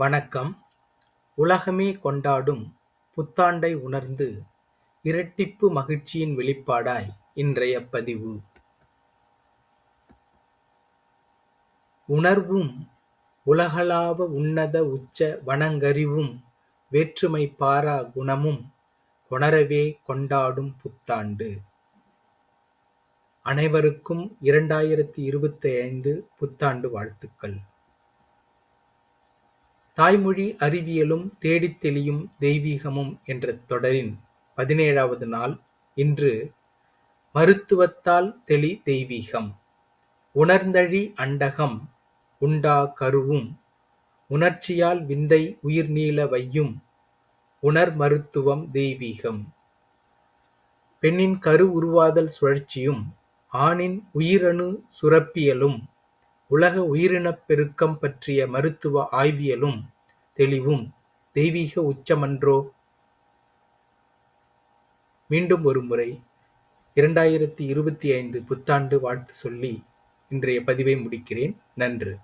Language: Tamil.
வணக்கம் உலகமே கொண்டாடும் புத்தாண்டை உணர்ந்து இரட்டிப்பு மகிழ்ச்சியின் வெளிப்பாடாய் இன்றைய பதிவு. உணர்வும் உலகளாவ உன்னத உச்ச வனங்கறிவும் வேற்றுமை பாரா குணமும் கொணரவே கொண்டாடும் புத்தாண்டு. அனைவருக்கும் இரண்டாயிரத்தி இருபத்தி ஐந்து புத்தாண்டு வாழ்த்துக்கள். தாய்மொழி அறிவியலும் தேடித் தெளியும் தெய்வீகமும் என்ற தொடரின் பதினேழாவது நாள் இன்று மருத்துவத்தால் தெளி தெய்வீகம். உணர்ந்தழி அண்டகம் உண்டா கருவும் உணர்ச்சியால் விந்தை உயிர்நீள வையும் உணர் மருத்துவம் தெய்வீகம். பெண்ணின் கரு உருவாதல் சுழற்சியும் ஆணின் உயிரணு சுரப்பியலும் உலக உயிரினப் பெருக்கம் பற்றிய மருத்துவ ஆய்வியலும் தெளிவும் தெய்வீக உச்சமன்றோ? மீண்டும் ஒருமுறை இரண்டாயிரத்து இருபத்தைந்து புத்தாண்டு வாழ்த்து சொல்லி இன்றைய பதிவை முடிக்கிறேன். நன்று.